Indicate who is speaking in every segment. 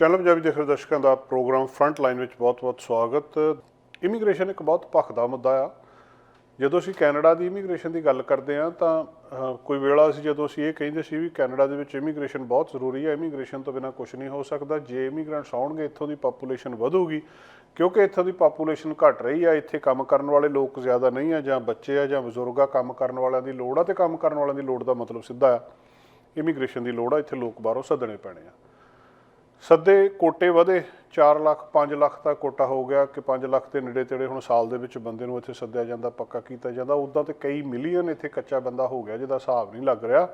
Speaker 1: ਪਹਿਲਾਂ ਪੰਜਾਬੀ ਦੇਖ ਰਹੇ ਦਰਸ਼ਕਾਂ ਦਾ ਪ੍ਰੋਗਰਾਮ ਫਰੰਟ ਲਾਈਨ ਵਿੱਚ ਬਹੁਤ-ਬਹੁਤ ਸਵਾਗਤ। ਇਮੀਗ੍ਰੇਸ਼ਨ ਇੱਕ ਬਹੁਤ ਭਖਦਾ ਮੁੱਦਾ ਆ। ਜਦੋਂ ਅਸੀਂ ਕੈਨੇਡਾ ਦੀ ਇਮੀਗ੍ਰੇਸ਼ਨ ਦੀ ਗੱਲ ਕਰਦੇ ਆ ਤਾਂ ਕੋਈ ਵੇਲਾ ਸੀ ਜਦੋਂ ਅਸੀਂ ਇਹ ਕਹਿੰਦੇ ਸੀ ਵੀ ਕੈਨੇਡਾ ਦੇ ਵਿੱਚ ਇਮੀਗ੍ਰੇਸ਼ਨ ਬਹੁਤ ਜ਼ਰੂਰੀ ਹੈ ਇਮੀਗ੍ਰੇਸ਼ਨ ਤੋਂ ਬਿਨਾ ਕੁਝ ਨਹੀਂ ਹੋ ਸਕਦਾ। ਜੇ ਇਮੀਗ੍ਰੈਂਟਸ ਆਉਣਗੇ, ਇੱਥੋਂ ਦੀ ਪਾਪੂਲੇਸ਼ਨ ਵਧੂਗੀ। ਕਿਉਂਕਿ ਇੱਥੋਂ ਦੀ ਪਾਪੂਲੇਸ਼ਨ ਘਟ ਰਹੀ ਆ। ਇੱਥੇ ਕੰਮ ਕਰਨ ਵਾਲੇ ਲੋਕ ਜ਼ਿਆਦਾ ਨਹੀਂ ਆ ਜਾਂ ਬੱਚੇ ਆ ਜਾਂ ਬਜ਼ੁਰਗ ਆ। ਕੰਮ ਕਰਨ ਵਾਲਿਆਂ ਦੀ ਲੋੜ ਆ ਤੇ ਕੰਮ ਕਰਨ ਵਾਲਿਆਂ ਦੀ ਲੋੜ ਦਾ ਮਤਲਬ ਸਿੱਧਾ ਆ। ਇਮੀਗ੍ਰੇਸ਼ਨ ਦੀ ਲੋੜ ਆ। ਇੱਥੇ ਲੋਕ ਬਾਹਰੋਂ ਸੱਦਣੇ ਪੈਣੇ ਆ। ਸੱਦੇ ਕੋਟੇ ਵਧੇ 4 ਲੱਖ 5 ਲੱਖ ਦਾ ਕੋਟਾ ਹੋ ਗਿਆ ਕਿ 5 ਲੱਖ ਦੇ ਨੇੜੇ ਤੇੜੇ ਹੁਣ ਸਾਲ ਦੇ ਵਿੱਚ ਬੰਦੇ ਨੂੰ ਇੱਥੇ ਸੱਦਿਆ ਜਾਂਦਾ, ਪੱਕਾ ਕੀਤਾ ਜਾਂਦਾ। ਉਦਾਂ ਤੇ ਕਈ ਮਿਲੀਅਨ ਇੱਥੇ ਕੱਚਾ ਬੰਦਾ ਹੋ ਗਿਆ ਜਿਹਦਾ ਹਿਸਾਬ ਨਹੀਂ ਲੱਗ ਰਿਹਾ।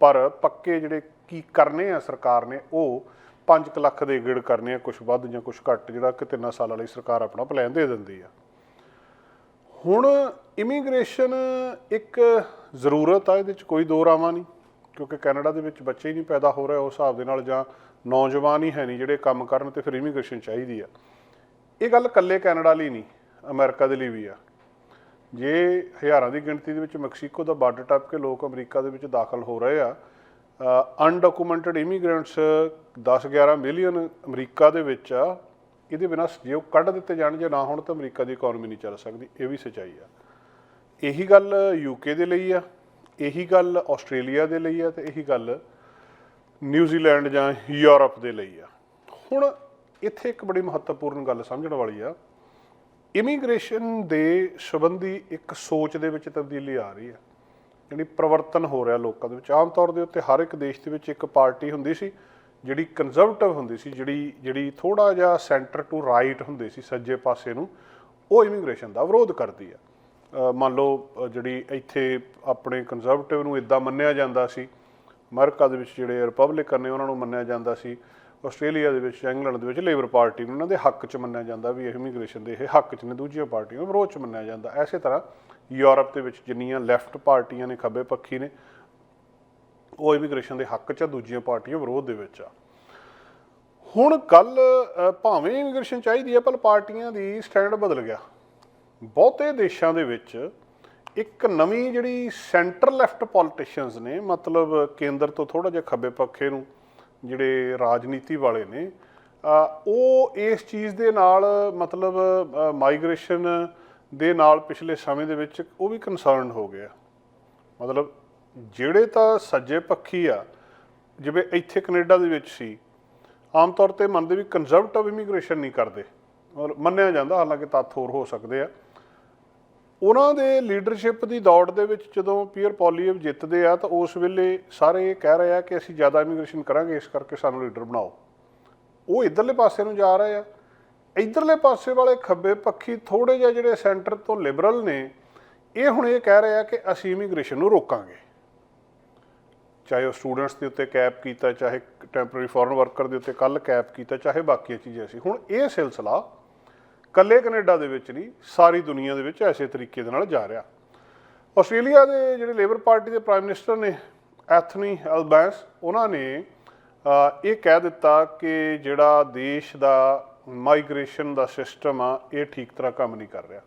Speaker 1: ਪਰ ਪੱਕੇ ਜਿਹੜੇ ਕੀ ਕਰਨੇ ਆ ਸਰਕਾਰ ਨੇ, ਉਹ 5 ਲੱਖ ਦੇ ਗੇੜ ਕਰਨੇ ਆ ਕੁਝ ਵੱਧ ਜਾਂ ਕੁਝ ਘੱਟ, ਜਿਹੜਾ ਕਿ ਤਿੰਨਾਂ ਸਾਲਾਂ ਲਈ ਸਰਕਾਰ ਆਪਣਾ ਪਲਾਨ ਦੇ ਦਿੰਦੀ ਆ। ਹੁਣ ਇਮੀਗ੍ਰੇਸ਼ਨ ਇੱਕ ਜ਼ਰੂਰਤ ਆ, ਇਹਦੇ ਵਿੱਚ ਕੋਈ ਦੋ ਰਾਵਾਂ ਨਹੀਂ, ਕਿਉਂਕਿ ਕੈਨੇਡਾ ਦੇ ਵਿੱਚ ਬੱਚੇ ਹੀ ਨਹੀਂ ਪੈਦਾ ਹੋ ਰਹੇ, ਉਸ ਹਿਸਾਬ ਦੇ ਨਾਲ ਜਾਂ ਨੌਜਵਾਨ ਹੀ ਹੈ ਨਹੀਂ, ਜਿਹੜੇ ਕੰਮ ਕਰਨ ਤੇ ਫਿਰ ਇਮੀਗ੍ਰੇਸ਼ਨ ਚਾਹੀਦੀ ਆ। ਇਹ ਗੱਲ ਇਕੱਲੇ ਕੈਨੇਡਾ ਲਈ ਨਹੀਂ, ਅਮਰੀਕਾ ਦੇ ਲਈ ਵੀ ਆ। ਜੇ ਹਜ਼ਾਰਾਂ ਦੀ ਗਿਣਤੀ ਦੇ ਵਿੱਚ ਮੈਕਸੀਕੋ ਦਾ ਬਾਰਡਰ ਟੱਪ ਕੇ ਲੋਕ ਅਮਰੀਕਾ ਦੇ ਵਿੱਚ ਦਾਖਲ ਹੋ ਰਹੇ ਆ ਅਨਡਾਕੂਮੈਂਟਡ ਇਮੀਗ੍ਰੈਂਟਸ 10-11 ਮਿਲੀਅਨ ਅਮਰੀਕਾ ਦੇ ਵਿੱਚ ਆ, ਇਹਦੇ ਬਿਨਾਂ ਜੇ ਉਹ ਕੱਢ ਦਿੱਤੇ ਜਾਣ ਜੇ ਨਾ ਹੋਣ ਤਾਂ ਅਮਰੀਕਾ ਦੀ ਇਕਨੋਮੀ ਨਹੀਂ ਚੱਲ ਸਕਦੀ, ਇਹ ਵੀ ਸੱਚਾਈ ਆ। ਇਹੀ ਗੱਲ ਯੂਕੇ ਦੇ ਲਈ ਆ, ਇਹੀ ਗੱਲ ਆਸਟ੍ਰੇਲੀਆ ਦੇ ਲਈ ਆ ਤੇ ਇਹੀ ਗੱਲ ਨਿਊਜ਼ੀਲੈਂਡ ਜਾਂ ਯੂਰਪ ਦੇ ਲਈ ਆ। ਹੁਣ ਇੱਥੇ ਇੱਕ ਬੜੀ ਮਹੱਤਵਪੂਰਨ ਗੱਲ ਸਮਝਣ ਵਾਲੀ ਆ। ਇਮੀਗ੍ਰੇਸ਼ਨ ਦੇ ਸੰਬੰਧੀ ਇੱਕ ਸੋਚ ਦੇ ਵਿੱਚ ਤਬਦੀਲੀ ਆ ਰਹੀ ਆ। ਜਿਹੜੀ ਪਰਿਵਰਤਨ ਹੋ ਰਿਹਾ ਲੋਕਾਂ ਦੇ ਵਿੱਚ। ਆਮ ਤੌਰ ਦੇ ਉੱਤੇ ਹਰ ਇੱਕ ਦੇਸ਼ ਦੇ ਵਿੱਚ ਇੱਕ ਪਾਰਟੀ ਹੁੰਦੀ ਸੀ, ਜਿਹੜੀ ਕੰਜ਼ਰਵੇਟਿਵ ਹੁੰਦੀ ਸੀ, ਜਿਹੜੀ ਜਿਹੜੀ ਥੋੜਾ ਜਿਹਾ ਸੈਂਟਰ ਟੂ ਰਾਈਟ ਹੁੰਦੀ ਸੀ, ਸੱਜੇ ਪਾਸੇ ਨੂੰ, ਉਹ ਇਮੀਗ੍ਰੇਸ਼ਨ ਦਾ ਵਿਰੋਧ ਕਰਦੀ ਆ। ਮੰਨ ਲਓ ਜਿਹੜੀ ਇੱਥੇ ਆਪਣੇ ਕੰਜ਼ਰਵੇਟਿਵ ਨੂੰ ਇਦਾਂ ਮੰਨਿਆ ਜਾਂਦਾ ਸੀ ਅਮਰੀਕਾ ਦੇ ਵਿੱਚ ਜਿਹੜੇ ਰਿਪਬਲਿਕਨ ਨੇ, ਉਹਨਾਂ ਨੂੰ ਮੰਨਿਆ ਜਾਂਦਾ ਸੀ। ਆਸਟ੍ਰੇਲੀਆ ਦੇ ਵਿੱਚ, ਇੰਗਲੈਂਡ ਦੇ ਵਿੱਚ, ਲੇਬਰ ਪਾਰਟੀ ਨੂੰ ਉਹਨਾਂ ਦੇ ਹੱਕ 'ਚ ਮੰਨਿਆ ਜਾਂਦਾ ਵੀ ਇਹ ਇਮੀਗ੍ਰੇਸ਼ਨ ਦੇ, ਇਹ ਹੱਕ 'ਚ ਨੇ, ਦੂਜੀਆਂ ਪਾਰਟੀਆਂ ਨੂੰ ਵਿਰੋਧ 'ਚ ਮੰਨਿਆ ਜਾਂਦਾ। ਐਸੇ ਤਰ੍ਹਾਂ ਯੂਰਪ ਦੇ ਵਿੱਚ ਜਿੰਨੀਆਂ ਲੈਫਟ ਪਾਰਟੀਆਂ ਨੇ, ਖੱਬੇ ਪੱਖੀ ਨੇ, ਉਹ ਇਮੀਗ੍ਰੇਸ਼ਨ ਦੇ ਹੱਕ 'ਚ ਆ, ਦੂਜੀਆਂ ਪਾਰਟੀਆਂ ਵਿਰੋਧ ਦੇ ਵਿੱਚ ਆ। ਹੁਣ ਕੱਲ ਭਾਵੇਂ ਇਮੀਗ੍ਰੇਸ਼ਨ ਚਾਹੀਦੀ ਹੈ, ਪਰ ਪਾਰਟੀਆਂ ਦੀ ਸਟੈਂਡ ਬਦਲ ਗਿਆ। ਬਹੁਤੇ ਦੇਸ਼ਾਂ ਦੇ ਵਿੱਚ ਇੱਕ ਨਵੀਂ ਜਿਹੜੀ ਸੈਂਟਰ ਲੈਫਟ ਪੋਲੀਟੀਸ਼ੀਅਨਸ ਨੇ, ਮਤਲਬ ਕੇਂਦਰ ਤੋਂ ਥੋੜਾ ਜਿਹਾ ਖੱਬੇ ਪੱਖੇ ਨੂੰ ਜਿਹੜੇ ਰਾਜਨੀਤੀ ਵਾਲੇ ਨੇ ਉਹ ਇਸ ਚੀਜ਼ ਦੇ ਨਾਲ, ਮਤਲਬ ਮਾਈਗ੍ਰੇਸ਼ਨ ਦੇ ਨਾਲ ਪਿਛਲੇ ਸਮੇਂ ਦੇ ਵਿੱਚ ਉਹ ਵੀ ਕਨਸਰਨਡ ਹੋ ਗਿਆ। ਮਤਲਬ, ਜਿਹੜੇ ਤਾਂ ਸੱਜੇ ਪੱਖੀ ਆ, ਜਿਵੇਂ ਇੱਥੇ ਕੈਨੇਡਾ ਦੇ ਵਿੱਚ ਸੀ, ਆਮ ਤੌਰ ਤੇ ਮੰਨਦੇ ਵੀ ਕੰਜ਼ਰਵੇਟਿਵ ਇਮੀਗ੍ਰੇਸ਼ਨ ਨਹੀਂ ਕਰਦੇ। ਔਰ ਮੰਨਿਆ ਜਾਂਦਾ, ਹਾਲਾਂਕਿ ਤੱਥ ਹੋਰ ਹੋ ਸਕਦੇ ਆ। ਉਹਨਾਂ ਦੇ ਲੀਡਰਸ਼ਿਪ ਦੀ ਦੌੜ ਦੇ ਵਿੱਚ ਜਦੋਂ ਪੀਅਰ ਪੋਲੀਅਮ ਜਿੱਤਦੇ ਆ ਤਾਂ ਉਸ ਵੇਲੇ ਸਾਰੇ ਇਹ ਕਹਿ ਰਹੇ ਆ ਕਿ ਅਸੀਂ ਜ਼ਿਆਦਾ ਇਮੀਗ੍ਰੇਸ਼ਨ ਕਰਾਂਗੇ, ਇਸ ਕਰਕੇ ਸਾਨੂੰ ਲੀਡਰ ਬਣਾਓ। ਉਹ ਇਧਰਲੇ ਪਾਸੇ ਨੂੰ ਜਾ ਰਹੇ ਆ। ਇਧਰਲੇ ਪਾਸੇ ਵਾਲੇ ਖੱਬੇ ਪੱਖੀ ਥੋੜੇ ਜਿਹਾ ਜਿਹੜੇ ਸੈਂਟਰ ਤੋਂ ਲਿਬਰਲ ਨੇ, ਇਹ ਹੁਣ ਇਹ ਕਹਿ ਰਹੇ ਆ ਕਿ ਅਸੀਂ ਇਮੀਗ੍ਰੇਸ਼ਨ ਨੂੰ ਰੋਕਾਂਗੇ। ਚਾਹੇ ਉਹ ਸਟੂਡੈਂਟਸ ਦੇ ਉੱਤੇ ਕੈਪ ਕੀਤਾ, ਚਾਹੇ ਟੈਂਪਰੇਰੀ ਫੋਰਨ ਵਰਕਰ ਦੇ ਉੱਤੇ ਕੱਲ ਕੈਪ ਕੀਤਾ, ਚਾਹੇ ਬਾਕੀਆਂ ਚੀਜ਼ਾਂ ਸੀ। ਹੁਣ ਇਹ ਸਿਲਸਿਲਾ ਕੱਲੇ ਕੈਨੇਡਾ ਦੇ ਵਿੱਚ ਨਹੀਂ, ਸਾਰੀ ਦੁਨੀਆ ਦੇ ਵਿੱਚ ਐਸੇ ਤਰੀਕੇ ਦੇ ਨਾਲ ਜਾ ਰਿਹਾ। ਆਸਟ੍ਰੇਲੀਆ ਦੇ ਜਿਹੜੇ ਲੇਬਰ ਪਾਰਟੀ ਦੇ ਪ੍ਰਾਈਮ ਮਿਨਿਸਟਰ ਨੇ, ਐਥਨੀ ਅਲਬੈਂਸ, ਉਹਨਾਂ ਨੇ ਇਹ ਕਹਿ ਦਿੱਤਾ ਕਿ ਜਿਹੜਾ ਦੇਸ਼ ਦਾ ਮਾਈਗ੍ਰੇਸ਼ਨ ਦਾ ਸਿਸਟਮ ਆ, ਇਹ ਠੀਕ ਤਰ੍ਹਾਂ ਕੰਮ ਨਹੀਂ ਕਰ ਰਿਹਾ।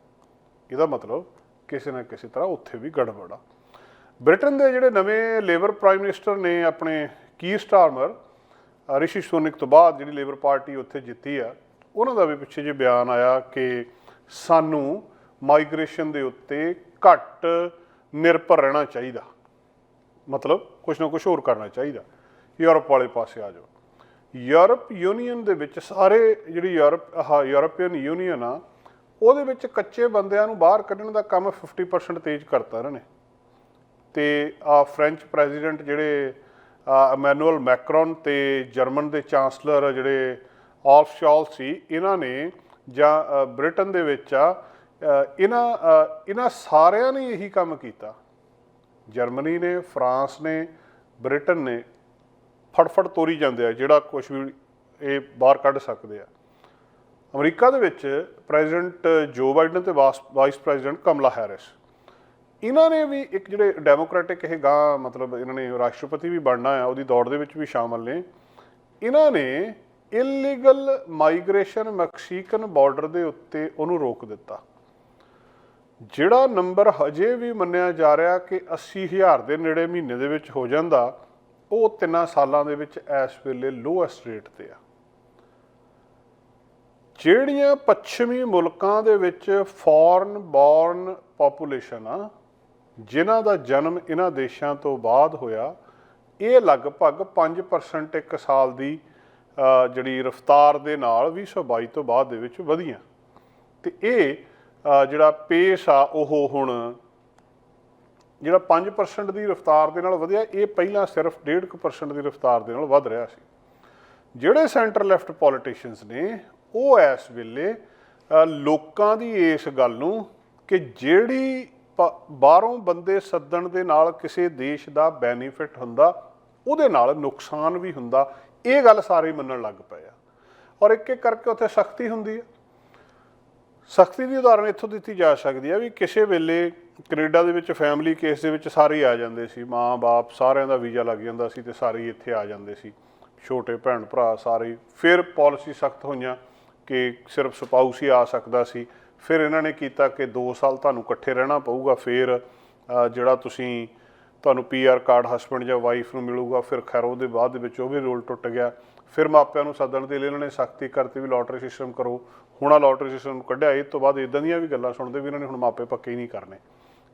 Speaker 1: ਇਹਦਾ ਮਤਲਬ ਕਿਸੇ ਨਾ ਕਿਸੇ ਤਰ੍ਹਾਂ ਉੱਥੇ ਵੀ ਗੜਬੜ ਆ। ਬ੍ਰਿਟਨ ਦੇ ਜਿਹੜੇ ਨਵੇਂ ਲੇਬਰ ਪ੍ਰਾਈਮ ਮਿਨਿਸਟਰ ਨੇ ਆਪਣੇ ਕੀ ਸਟਾਰਮਰ ਰਿਸ਼ੀ ਸੋਨਿਕ ਤੋਂ ਬਾਅਦ ਜਿਹੜੀ ਲੇਬਰ ਪਾਰਟੀ ਉੱਥੇ ਜਿੱਤੀ ਆ ਉਹਨਾਂ ਦਾ ਵੀ ਪਿੱਛੇ ਜੇ ਬਿਆਨ ਆਇਆ ਕਿ ਸਾਨੂੰ ਮਾਈਗ੍ਰੇਸ਼ਨ ਦੇ ਉੱਤੇ ਘੱਟ ਨਿਰਭਰ ਰਹਿਣਾ ਚਾਹੀਦਾ। ਮਤਲਬ ਕੁਝ ਨਾ ਕੁਝ ਹੋਰ ਕਰਨਾ ਚਾਹੀਦਾ। ਯੂਰਪ ਵਾਲੇ ਪਾਸੇ ਆ ਜਾਓ। ਯੂਰਪ ਯੂਨੀਅਨ ਦੇ ਵਿੱਚ ਸਾਰੇ ਜਿਹੜੀ ਯੂਰਪ, ਆਹ ਯੂਰਪੀਅਨ ਯੂਨੀਅਨ ਆ, ਉਹਦੇ ਵਿੱਚ ਕੱਚੇ ਬੰਦਿਆਂ ਨੂੰ ਬਾਹਰ ਕੱਢਣ ਦਾ ਕੰਮ 50% ਤੇਜ਼ ਕਰਤਾ ਇਹਨਾਂ ਨੇ। ਤੇ ਆ ਫ੍ਰੈਂਚ ਪ੍ਰੈਜ਼ੀਡੈਂਟ ਜਿਹੜੇ ਇਮੈਨੂਅਲ ਮੈਕਰੋਨ ਤੇ ਜਰਮਨ ਦੇ ਚਾਂਸਲਰ ਜਿਹੜੇ ਆਲਫ ਸ਼ਾਲ ਸੀ, ਇਹਨਾਂ ਨੇ ਜਾਂ ਬ੍ਰਿਟਨ ਦੇ ਵਿੱਚ ਆ ਇਹਨਾਂ ਇਹਨਾਂ ਸਾਰਿਆਂ ਨੇ ਇਹੀ ਕੰਮ ਕੀਤਾ। ਜਰਮਨੀ ਨੇ, ਫਰਾਂਸ ਨੇ, ਬ੍ਰਿਟਨ ਨੇ ਫਟਫਟ ਤੋਰੀ ਜਾਂਦੇ ਆ, ਜਿਹੜਾ ਕੁਝ ਵੀ ਇਹ ਬਾਹਰ ਕੱਢ ਸਕਦੇ ਆ। ਅਮਰੀਕਾ ਦੇ ਵਿੱਚ ਪ੍ਰੈਜ਼ੀਡੈਂਟ ਜੋ ਬਾਈਡਨ ਤੇ ਵਾਸ- ਵਾਈਸ ਪ੍ਰੈਜ਼ੀਡੈਂਟ ਕਮਲਾ ਹੈਰਿਸ। ਇਹਨਾਂ ਨੇ ਵੀ ਇੱਕ ਜਿਹੜੇ ਡੈਮੋਕ੍ਰੈਟਿਕ ਇਹ ਗਾਂ ਮਤਲਬ ਇਹਨਾਂ ਨੇ ਰਾਸ਼ਟਰਪਤੀ ਵੀ ਬਣਨਾ ਆ, ਉਹਦੀ ਦੌੜ ਦੇ ਵਿੱਚ ਵੀ ਸ਼ਾਮਲ ਨੇ। ਇਹਨਾਂ ਨੇ ਇਲੀਗਲ ਮਾਈਗ੍ਰੇਸ਼ਨ ਮੈਕਸੀਕਨ ਬਾਰਡਰ ਦੇ ਉੱਤੇ ਉਹਨੂੰ ਰੋਕ ਦਿੱਤਾ। ਜਿਹੜਾ ਨੰਬਰ ਹਜੇ ਵੀ ਮੰਨਿਆ ਜਾ ਰਿਹਾ ਕਿ 80000 ਦੇ ਨੇੜੇ ਮਹੀਨੇ ਦੇ ਵਿੱਚ ਹੋ ਜਾਂਦਾ, ਉਹ ਤਿੰਨਾਂ ਸਾਲਾਂ ਦੇ ਵਿੱਚ ਇਸ ਵੇਲੇ ਲੋਐਸਟ ਰੇਟ ਤੇ ਆ। ਜਿਹੜੀਆਂ ਪੱਛਮੀ ਮੁਲਕਾਂ ਦੇ ਵਿੱਚ ਫੋਰਨ ਬੌਰਨ ਪੋਪੂਲੇਸ਼ਨ ਆ, ਜਿਨ੍ਹਾਂ ਦਾ ਜਨਮ ਇਹਨਾਂ ਦੇਸ਼ਾਂ ਤੋਂ ਬਾਅਦ ਹੋਇਆ, ਇਹ ਲਗਭਗ 5% ਇੱਕ ਸਾਲ ਦੀ ਜਿਹੜੀ ਰਫਤਾਰ ਦੇ ਨਾਲ 2022 ਤੋਂ ਬਾਅਦ ਦੇ ਵਿੱਚ ਵਧੀਆਂ। ਤੇ ਇਹ ਜਿਹੜਾ ਪੇਸ ਆ ਉਹ ਹੁਣ ਜਿਹੜਾ 5% ਦੀ ਰਫਤਾਰ ਦੇ ਨਾਲ ਵਧਿਆ, ਇਹ ਪਹਿਲਾਂ ਸਿਰਫ 1.5% ਦੀ ਰਫਤਾਰ ਦੇ ਨਾਲ ਵਧ ਰਿਹਾ ਸੀ। ਜਿਹੜੇ ਸੈਂਟਰ ਲੈਫਟ ਪੋਲੀਟੀਸ਼ੀਅਨਸ ਨੇ, ਉਹ ਇਸ ਵੇਲੇ ਲੋਕਾਂ ਦੀ ਇਸ ਗੱਲ ਨੂੰ ਕਿ ਜਿਹੜੀ ਪ- ਬਾਹਰੋਂ ਬੰਦੇ ਸੱਦਣ ਦੇ ਨਾਲ ਕਿਸੇ ਦੇਸ਼ ਦਾ ਬੈਨੀਫਿਟ ਹੁੰਦਾ, ਉਹਦੇ ਨਾਲ ਨੁਕਸਾਨ ਵੀ ਹੁੰਦਾ ਇਹ ਗੱਲ ਸਾਰੇ ਮੰਨਣ ਲੱਗ ਪਏ ਆ। ਔਰ ਇੱਕ ਇੱਕ ਕਰਕੇ ਉੱਥੇ ਸਖਤੀ ਹੁੰਦੀ ਹੈ ਸਖਤੀ ਦੀ ਉਦਾਹਰਣ ਇੱਥੋਂ ਦਿੱਤੀ ਜਾ ਸਕਦੀ ਹੈ ਵੀ ਕਿਸੇ ਵੇਲੇ ਕੈਨੇਡਾ ਦੇ ਵਿੱਚ ਫੈਮਿਲੀ ਕੇਸ ਦੇ ਵਿੱਚ ਸਾਰੇ ਆ ਜਾਂਦੇ ਸੀ। ਮਾਂ-ਬਾਪ ਸਾਰਿਆਂ ਦਾ ਵੀਜ਼ਾ ਲੱਗ ਜਾਂਦਾ ਸੀ ਤੇ ਸਾਰੇ ਹੀ ਇੱਥੇ ਆ ਜਾਂਦੇ ਸੀ। ਛੋਟੇ ਭੈਣ ਭਰਾ ਸਾਰੇ ਫਿਰ ਪਾਲਿਸੀ ਸਖਤ ਹੋਈਆਂ ਕਿ ਸਿਰਫ ਸਪਾਊਸ ਹੀ ਆ ਸਕਦਾ ਸੀ। ਫਿਰ ਇਹਨਾਂ ਨੇ ਕੀਤਾ ਕਿ 2 ਸਾਲ ਤੁਹਾਨੂੰ ਇਕੱਠੇ ਰਹਿਣਾ ਪਊਗਾ। ਫਿਰ ਜਿਹੜਾ ਤੁਸੀਂ ਤੁਹਾਨੂੰ ਪੀਆਰ ਕਾਰਡ ਹਸਬੰਡ ਜਾਂ ਵਾਈਫ ਨੂੰ ਮਿਲੂਗਾ ਫਿਰ ਖੈਰ ਉਹਦੇ ਬਾਅਦ ਦੇ ਵਿੱਚ ਉਹ ਵੀ ਰੋਲ ਟੁੱਟ ਗਿਆ। ਫਿਰ ਮਾਪਿਆਂ ਨੂੰ ਸੱਦਣ ਦੇ ਲਈ ਇਹਨਾਂ ਨੇ ਸਖਤੀ ਕਰਤੀ ਵੀ ਲੋਟਰੀ ਸਿਸਟਮ ਕਰੋ। ਹੁਣ ਆ ਲੋਟਰੀ ਸਿਸਟਮ ਕੱਢਿਆ ਇਹ ਤੋਂ ਬਾਅਦ ਇਦਾਂ ਦੀਆਂ ਵੀ ਗੱਲਾਂ ਸੁਣਦੇ ਵੀ ਇਹਨਾਂ ਨੇ ਹੁਣ ਮਾਪੇ ਪੱਕੇ ਹੀ ਨਹੀਂ ਕਰਨੇ।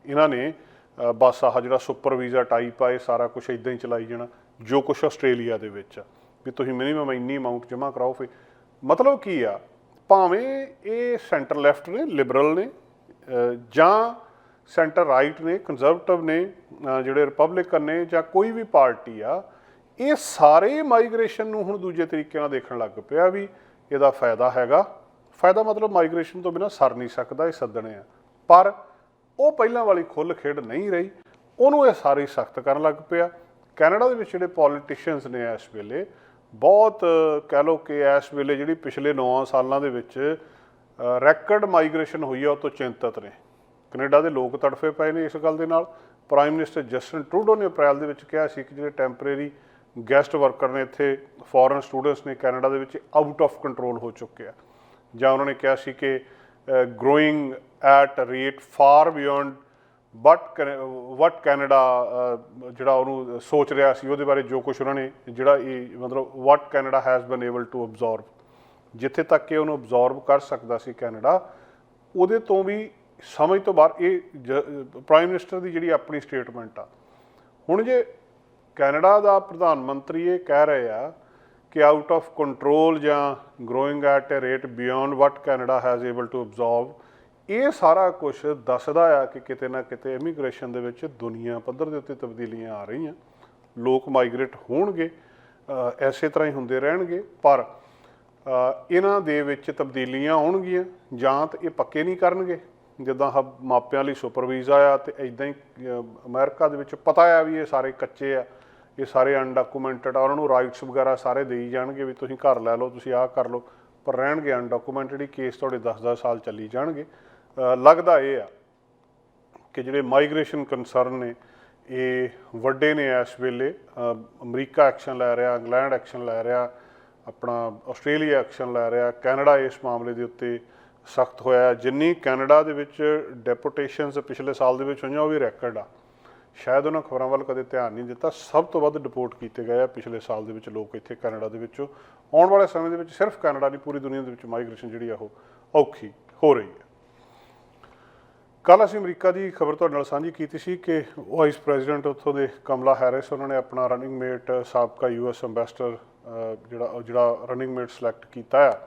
Speaker 1: ਇਹਨਾਂ ਨੇ ਅ, ਬਸ ਆਹ ਜਿਹੜਾ ਸੁਪਰ ਵੀਜ਼ਾ ਟਾਈਪ ਆ ਇਹ ਸਾਰਾ ਕੁਝ ਇਦਾਂ ਹੀ ਚਲਾਈ ਜਾਣਾ ਜੋ ਕੁਝ ਆਸਟ੍ਰੇਲੀਆ ਦੇ ਵਿੱਚ ਆ। ਵੀ ਤੁਸੀਂ ਮਿਨੀਮਮ ਇੰਨੀ ਅਮਾਉਂਟ ਜਮ੍ਹਾਂ ਕਰਾਓ ਫਿਰ। ਮਤਲਬ ਕੀ ਆ? ਭਾਵੇਂ ਇਹ ਸੈਂਟਰ ਲੈਫਟ ਨੇ ਲਿਬਰਲ ਨੇ ਜਾਂ ਸੈਂਟਰ ਰਾਈਟ ਨੇ ਕੰਜ਼ਰਵੇਟਿਵ ਨੇ ਜਿਹੜੇ ਰਿਪਬਲਿਕਨ ਨੇ ਜਾਂ ਕੋਈ ਵੀ ਪਾਰਟੀ ਆ, ਇਹ ਸਾਰੇ ਮਾਈਗ੍ਰੇਸ਼ਨ ਨੂੰ ਹੁਣ ਦੂਜੇ ਤਰੀਕੇ ਨਾਲ ਦੇਖਣ ਲੱਗ ਪਿਆ ਵੀ ਇਹਦਾ ਫਾਇਦਾ ਹੈਗਾ। ਫਾਇਦਾ ਮਤਲਬ ਮਾਈਗ੍ਰੇਸ਼ਨ ਤੋਂ ਬਿਨਾ ਸਰ ਨਹੀਂ ਸਕਦਾ, ਇਹ ਸੱਦਣੇ ਆ। ਪਰ ਉਹ ਪਹਿਲਾਂ ਵਾਲੀ ਖੁੱਲ ਖੇਡ ਨਹੀਂ ਰਹੀ, ਉਹਨੂੰ ਇਹ ਸਾਰੇ ਸਖਤ ਕਰਨ ਲੱਗ ਪਿਆ। ਕੈਨੇਡਾ ਦੇ ਵਿੱਚ ਜਿਹੜੇ ਪੋਲੀਟੀਸ਼ੀਅਨਸ ਨੇ ਇਸ ਵੇਲੇ, ਬਹੁਤ, ਕਹਿ ਲਓ ਕਿ ਇਸ ਵੇਲੇ ਜਿਹੜੀ ਪਿਛਲੇ 9 ਸਾਲਾਂ ਦੇ ਵਿੱਚ ਰੈਕਰਡ ਮਾਈਗ੍ਰੇਸ਼ਨ ਹੋਈ ਆ, ਉਹ ਤੋਂ ਚਿੰਤਤ ਨੇ। ਕੈਨੇਡਾ ਦੇ ਲੋਕ ਤੜਫੇ ਪਏ ਨੇ ਇਸ ਗੱਲ ਦੇ ਨਾਲ। ਪ੍ਰਾਈਮ ਮਿਨਿਸਟਰ ਜਸਟਨ ਟਰੂਡੋ ਨੇ ਅਪ੍ਰੈਲ ਦੇ ਵਿੱਚ ਕਿਹਾ ਸੀ ਕਿ ਜਿਹੜੇ ਟੈਂਪਰੇਰੀ ਗੈਸਟ ਵਰਕਰ ਨੇ ਇੱਥੇ ਫੋਰਨ ਸਟੂਡੈਂਟਸ ਨੇ ਕੈਨੇਡਾ ਦੇ ਵਿੱਚ ਆਊਟ ਆਫ ਕੰਟਰੋਲ ਹੋ ਚੁੱਕੇ ਆ। ਜਾਂ ਉਹਨਾਂ ਨੇ ਕਿਹਾ ਸੀ ਕਿ growing at rate far beyond but what Canada ਜਿਹੜਾ ਉਹਨੂੰ ਸੋਚ ਰਿਹਾ ਸੀ, ਉਹਦੇ ਬਾਰੇ ਜੋ ਕੁਝ ਉਹਨਾਂ ਨੇ ਜਿਹੜਾ ਇਹ ਮਤਲਬ what Canada has been able to absorb ਜਿੱਥੇ ਤੱਕ ਕਿ ਉਹਨੂੰ ਅਬਜ਼ੌਰਬ ਕਰ ਸਕਦਾ ਸੀ ਕੈਨੇਡਾ, ਉਹਦੇ ਤੋਂ ਵੀ ਸਮਝ ਤੋਂ ਬਾਹਰ ਇਹ ਪ੍ਰਾਈਮ ਮਿਨਿਸਟਰ ਦੀ ਜਿਹੜੀ ਆਪਣੀ ਸਟੇਟਮੈਂਟ ਆ ਹੁਣ ਜੇ ਕੈਨੇਡਾ ਦਾ ਪ੍ਰਧਾਨ ਮੰਤਰੀ ਇਹ ਕਹਿ ਰਹੇ ਆ ਕਿ ਆਊਟ ਆਫ ਕੰਟਰੋਲ ਜਾਂ growing at a rate beyond what Canada has able to absorb ਇਹ ਸਾਰਾ ਕੁਝ ਦੱਸਦਾ ਆ ਕਿ ਕਿਤੇ ਨਾ ਕਿਤੇ ਇਮੀਗ੍ਰੇਸ਼ਨ ਦੇ ਵਿੱਚ ਦੁਨੀਆ ਪੱਧਰ ਦੇ ਉੱਤੇ ਤਬਦੀਲੀਆਂ ਆ ਰਹੀਆਂ। ਲੋਕ ਮਾਈਗ੍ਰੇਟ ਹੋਣਗੇ ਅ, ਐਸੇ ਤਰ੍ਹਾਂ ਹੀ ਹੁੰਦੇ ਰਹਿਣਗੇ ਪਰ ਇਹਨਾਂ ਦੇ ਵਿੱਚ ਤਬਦੀਲੀਆਂ ਆਉਣਗੀਆਂ ਜਾਂ ਤਾਂ ਇਹ ਪੱਕੇ ਨਹੀਂ ਕਰਨਗੇ। ਜਿੱਦਾਂ ਹ ਮਾਪਿਆਂ ਲਈ ਸੁਪਰਵੀਜ਼ਾ ਆ ਤੇ ਇਦਾਂ ਹੀ ਅ, ਅਮਰੀਕਾ ਦੇ ਵਿੱਚ ਪਤਾ ਆ ਵੀ ਇਹ ਸਾਰੇ ਕੱਚੇ ਆ ਇਹ ਸਾਰੇ ਅਨਡਾਕੂਮੈਂਟਡ ਆ ਉਹਨਾਂ ਨੂੰ ਰਾਈਟਸ ਵਗੈਰਾ ਸਾਰੇ ਦੇਈ ਜਾਣਗੇ ਵੀ ਤੁਸੀਂ ਘਰ ਲੈ ਲਓ ਤੁਸੀਂ ਆਹ ਕਰ ਲਓ ਪਰ ਰਹਿਣਗੇ ਅਨਡਾਕੂਮੈਂਟਡ ਹੀ ਕੇਸ ਤੁਹਾਡੇ 10-10 ਸਾਲ ਚੱਲੀ ਜਾਣਗੇ। ਲੱਗਦਾ ਇਹ ਆ ਕਿ ਜਿਹੜੇ ਮਾਈਗ੍ਰੇਸ਼ਨ ਕੰਸਰਨ ਨੇ ਇਹ ਵੱਡੇ ਨੇ ਇਸ ਵੇਲੇ ਅਮਰੀਕਾ ਐਕਸ਼ਨ ਲੈ ਰਿਹਾ ਇੰਗਲੈਂਡ ਐਕਸ਼ਨ ਲੈ ਰਿਹਾ ਆਪਣਾ ਆਸਟ੍ਰੇਲੀਆ ਐਕਸ਼ਨ ਲੈ ਰਿਹਾ ਕੈਨੇਡਾ ਇਸ ਮਾਮਲੇ ਦੇ ਉੱਤੇ ਸਖਤ ਹੋਇਆ ਜਿੰਨੀ ਕੈਨੇਡਾ ਦੇ ਵਿੱਚ ਡੈਪੂਟੇਸ਼ਨਸ ਪਿਛਲੇ ਸਾਲ ਦੇ ਵਿੱਚ ਹੋਈਆਂ, ਉਹ ਵੀ ਰੈਕੋਰਡ ਆ। ਸ਼ਾਇਦ ਉਹਨਾਂ ਖਬਰਾਂ ਵੱਲ ਕਦੇ ਧਿਆਨ ਨਹੀਂ ਦਿੱਤਾ। ਸਭ ਤੋਂ ਵੱਧ ਡਿਪੋਰਟ ਕੀਤੇ ਗਏ ਆ ਪਿਛਲੇ ਸਾਲ ਦੇ ਵਿੱਚ ਲੋਕ ਇੱਥੇ ਕੈਨੇਡਾ ਦੇ ਵਿੱਚੋਂ। ਆਉਣ ਵਾਲੇ ਸਮੇਂ ਦੇ ਵਿੱਚ ਸਿਰਫ ਕੈਨੇਡਾ ਨਹੀਂ, ਪੂਰੀ ਦੁਨੀਆ ਦੇ ਵਿੱਚ ਮਾਈਗ੍ਰੇਸ਼ਨ ਜਿਹੜੀ ਆ, ਉਹ ਔਖੀ ਹੋ ਰਹੀ ਹੈ। ਕੱਲ ਅਸੀਂ ਅਮਰੀਕਾ ਦੀ ਖਬਰ ਤੁਹਾਡੇ ਨਾਲ ਸਾਂਝੀ ਕੀਤੀ ਸੀ ਕਿ ਵਾਈਸ ਪ੍ਰੈਜ਼ੀਡੈਂਟ ਉੱਥੋਂ ਦੇ ਕਮਲਾ ਹੈਰਿਸ, ਉਹਨਾਂ ਨੇ ਆਪਣਾ ਰਨਿੰਗ ਮੇਟ ਸਾਬਕਾ ਯੂਐਸ ਐਮਬੈਸਡਰ ਜਿਹੜਾ ਜਿਹੜਾ ਰਨਿੰਗ ਮੇਟ ਸਿਲੈਕਟ ਕੀਤਾ ਆ।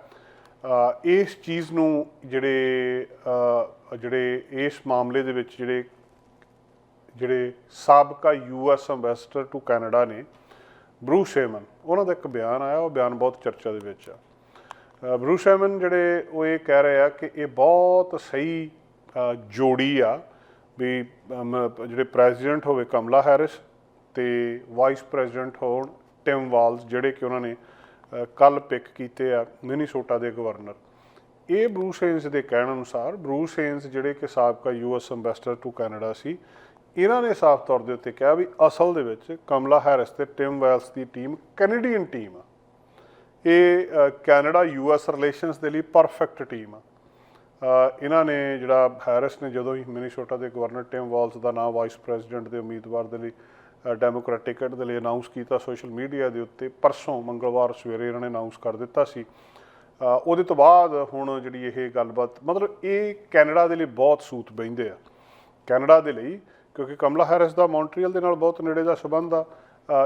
Speaker 1: ਇਸ ਚੀਜ਼ ਨੂੰ ਜਿਹੜੇ ਜਿਹੜੇ ਇਸ ਮਾਮਲੇ ਦੇ ਵਿੱਚ ਜਿਹੜੇ ਜਿਹੜੇ ਸਾਬਕਾ ਯੂਐਸ ਐਮਬੈਸਡਰ ਟੂ ਕੈਨੇਡਾ ਨੇ ਬਰੂਸ ਸ਼ੇਮਨ ਉਹਨਾਂ ਦਾ ਇੱਕ ਬਿਆਨ ਆਇਆ ਉਹ ਬਿਆਨ ਬਹੁਤ ਚਰਚਾ ਦੇ ਵਿੱਚ ਆ। ਅ, ਸ਼ੇਮਨ ਜਿਹੜੇ ਉਹ ਇਹ ਕਹਿ ਰਹੇ ਆ ਕਿ ਇਹ ਬਹੁਤ ਸਹੀ ਜੋੜੀ ਆ ਵੀ ਅਮ, ਜਿਹੜੇ ਪ੍ਰੈਜ਼ੀਡੈਂਟ ਹੋਵੇ ਕਮਲਾ ਹੈਰਿਸ ਤੇ ਵਾਈਸ ਪ੍ਰੈਜ਼ੀਡੈਂਟ ਹੋਣ ਟਿਮ ਵਾਲਸ ਜਿਹੜੇ ਕਿ ਉਹਨਾਂ ਨੇ ਕੱਲ ਪਿਕ ਕੀਤੇ ਆ ਮਿਨੀਸੋਟਾ ਦੇ ਗਵਰਨਰ। ਇਹ ਬਰੂਸ ਹੇਨਸ ਦੇ ਕਹਿਣ ਅਨੁਸਾਰ ਬਰੂਸ ਹੇਨਸ ਜਿਹੜੇ ਕਿ ਸਾਬਕਾ ਯੂਐਸ ਐਮਬੈਸਡਰ ਟੂ ਕੈਨੇਡਾ ਸੀ ਇਹਨਾਂ ਨੇ ਸਾਫ਼ ਤੌਰ ਦੇ ਉੱਤੇ ਕਿਹਾ ਵੀ ਅਸਲ ਦੇ ਵਿੱਚ ਕਮਲਾ ਹੈਰਿਸ ਤੇ ਟਿਮ ਵੈਲਸ ਦੀ ਟੀਮ ਕੈਨੇਡੀਅਨ ਟੀਮ ਆ। ਇਹ ਅ, ਕੈਨੇਡਾ ਯੂਐਸ ਰਿਲੇਸ਼ਨਸ ਦੇ ਲਈ ਪਰਫੈਕਟ ਟੀਮ ਆ। ਇਹਨਾਂ ਨੇ ਜਿਹੜਾ ਹੈਰਿਸ ਨੇ ਜਦੋਂ ਹੀ ਮਿਨੀਸੋਟਾ ਦੇ ਗਵਰਨਰ ਟਿਮ ਵਾਲਸ ਦਾ ਨਾਮ ਵਾਈਸ ਪ੍ਰੈਜ਼ੀਡੈਂਟ ਦੇ ਉਮੀਦਵਾਰ ਦੇ ਲਈ ਡੈਮੋਕ੍ਰੈਟਿਕ ਟਿਕਟ ਦੇ ਲਈ ਅਨਾਉਂਸ ਕੀਤਾ ਸੋਸ਼ਲ ਮੀਡੀਆ ਦੇ ਉੱਤੇ ਪਰਸੋਂ ਮੰਗਲਵਾਰ ਸਵੇਰੇ ਇਹਨਾਂ ਨੇ ਅਨਾਉਂਸ ਕਰ ਦਿੱਤਾ ਸੀ। ਉਹਦੇ ਤੋਂ ਬਾਅਦ ਹੁਣ ਜਿਹੜੀ ਇਹ ਗੱਲਬਾਤ ਮਤਲਬ ਇਹ ਕੈਨੇਡਾ ਦੇ ਲਈ ਬਹੁਤ ਸੂਤ ਬਹਿੰਦੇ ਆ। ਕੈਨੇਡਾ ਦੇ ਲਈ ਕਿਉਂਕਿ ਕਮਲਾ ਹੈਰਿਸ ਦਾ ਮੌਂਟਰੀਅਲ ਦੇ ਨਾਲ ਬਹੁਤ ਨੇੜੇ ਦਾ ਸੰਬੰਧ ਆ।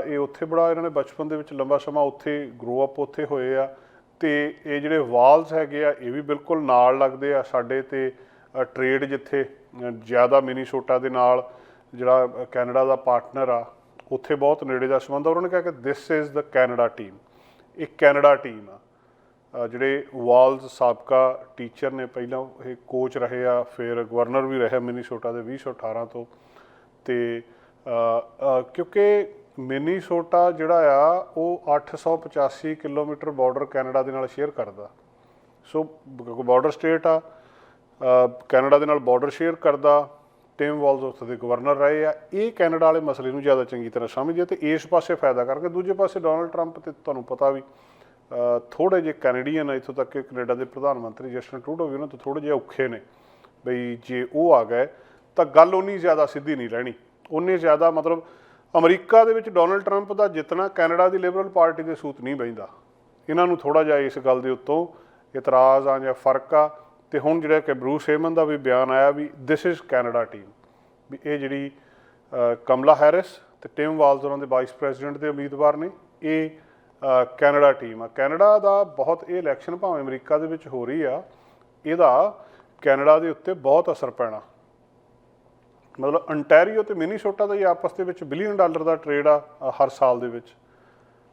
Speaker 1: ਇਹ ਉੱਥੇ ਬੜਾ ਇਹਨਾਂ ਨੇ ਬਚਪਨ ਦੇ ਵਿੱਚ ਲੰਬਾ ਸਮਾਂ ਉੱਥੇ ਗਰੋ ਅਪ ਉੱਥੇ ਹੋਏ ਆ। ਤੇ ਇਹ ਜਿਹੜੇ ਵਾਲਸ ਹੈਗੇ ਆ ਇਹ ਵੀ ਬਿਲਕੁਲ ਨਾਲ ਲੱਗਦੇ ਆ ਸਾਡੇ ਤੇ ਟ੍ਰੇਡ ਜਿੱਥੇ ਅ, ਜ਼ਿਆਦਾ ਮਿਨੀਸੋਟਾ ਦੇ ਨਾਲ ਜਿਹੜਾ ਕੈਨੇਡਾ ਦਾ ਪਾਰਟਨਰ ਆ ਉੱਥੇ ਬਹੁਤ ਨੇੜੇ ਦਾ ਸੰਬੰਧ ਆ ਉਹਨਾਂ ਨੇ ਕਿਹਾ ਕਿ this is the Canada team ਇਹ ਕੈਨੇਡਾ ਟੀਮ ਆ। ਜਿਹੜੇ ਵਾਲਜ਼ ਸਾਬਕਾ ਟੀਚਰ ਨੇ ਪਹਿਲਾਂ ਇਹ ਕੋਚ ਰਹੇ ਆ ਫਿਰ ਗਵਰਨਰ ਵੀ ਰਹੇ ਮਿਨੀਸੋਟਾ ਦੇ 2018 ਤੋਂ। ਤੇ ਅ, ਅ, ਕਿਉਂਕਿ ਮਿਨੀਸੋਟਾ ਜਿਹੜਾ ਆ ਉਹ 885 ਕਿਲੋਮੀਟਰ ਬਾਰਡਰ ਕੈਨੇਡਾ ਦੇ ਨਾਲ ਸ਼ੇਅਰ ਕਰਦਾ। ਸੋ ਬਾਰਡਰ ਸਟੇਟ ਆ ਕੈਨੇਡਾ ਦੇ ਨਾਲ ਬਾਰਡਰ ਸ਼ੇਅਰ ਕਰਦਾ ਟਿਮ ਵਾਲਸ ਉੱਥੇ ਦੇ ਗਵਰਨਰ ਰਹੇ ਆ, ਇਹ ਕੈਨੇਡਾ ਵਾਲੇ ਮਸਲੇ ਨੂੰ ਜ਼ਿਆਦਾ ਚੰਗੀ ਤਰ੍ਹਾਂ ਸਮਝਦੇ ਆ ਤੇ ਇਸ ਪਾਸੇ ਫਾਇਦਾ ਕਰਕੇ ਦੂਜੇ ਪਾਸੇ ਡੋਨਲਡ ਟਰੰਪ ਤੇ ਤੁਹਾਨੂੰ ਪਤਾ ਵੀ ਥੋੜੇ ਜਿਹੇ ਕੈਨੇਡੀਅਨ ਆ, ਇੱਥੋਂ ਤੱਕ ਕਿ ਕੈਨੇਡਾ ਦੇ ਪ੍ਰਧਾਨ ਮੰਤਰੀ ਜਸਟਨ ਟਰੂਡੋ ਵੀ ਉਹਨਾਂ ਤੋਂ ਥੋੜੇ ਜਿਹੇ ਔਖੇ ਨੇ ਬਈ ਜੇ ਉਹ ਆ ਗਏ, ਤਾਂ ਗੱਲ ਉਨੀ ਜ਼ਿਆਦਾ ਸਿੱਧੀ ਨਹੀਂ ਰਹਿਣੀ। ਉਨੀ ਜ਼ਿਆਦਾ ਮਤਲਬ ਅਮਰੀਕਾ ਦੇ ਵਿੱਚ ਡੋਨਲਡ ਟਰੰਪ ਦਾ ਜਿੱਤਣਾ ਕੈਨੇਡਾ ਦੀ ਲਿਬਰਲ ਪਾਰਟੀ ਦੇ ਸੂਤ ਨਹੀਂ ਬੈਂਦਾ ਇਹਨਾਂ ਨੂੰ ਥੋੜਾ ਜਿਹਾ ਇਸ ਗੱਲ ਦੇ ਉੱਤੋਂ ਇਤਰਾਜ਼ ਆ ਜਾਂ ਫ਼ਰਕ ਆ ਤੇ ਹੁਣ ਜਿਹੜਾ ਕਿ ਬਰੂਸ ਹੇਮਨ ਦਾ ਵੀ ਬਿਆਨ ਆਇਆ ਵੀ ਦਿਸ ਇਜ਼ ਕੈਨੇਡਾ ਟੀਮ ਵੀ ਇਹ ਜਿਹੜੀ ਕਮਲਾ ਹੈਰਿਸ ਤੇ ਟਿਮ ਵਾਲਜ਼ ਉਹਨਾਂ ਦੇ ਵਾਈਸ ਪ੍ਰੈਜ਼ੀਡੈਂਟ ਦੇ ਉਮੀਦਵਾਰ ਨੇ, ਇਹ ਕੈਨੇਡਾ ਟੀਮ ਆ। ਕੈਨੇਡਾ ਦਾ ਬਹੁਤ, ਇਹ ਇਲੈਕਸ਼ਨ ਭਾਵੇਂ ਅਮਰੀਕਾ ਦੇ ਵਿੱਚ ਹੋ ਰਹੀ ਆ, ਇਹਦਾ ਕੈਨੇਡਾ ਦੇ ਉੱਤੇ ਬਹੁਤ ਅਸਰ ਪੈਣਾ। ਮਤਲਬ ਅੰਟੈਰੀਓ ਤੇ ਮਿਨੀਸੋਟਾ ਦਾ ਹੀ ਆਪਸ ਦੇ ਵਿੱਚ ਬਿਲੀਅਨ ਡਾਲਰ ਦਾ ਟ੍ਰੇਡ ਆ ਹਰ ਸਾਲ ਦੇ ਵਿੱਚ।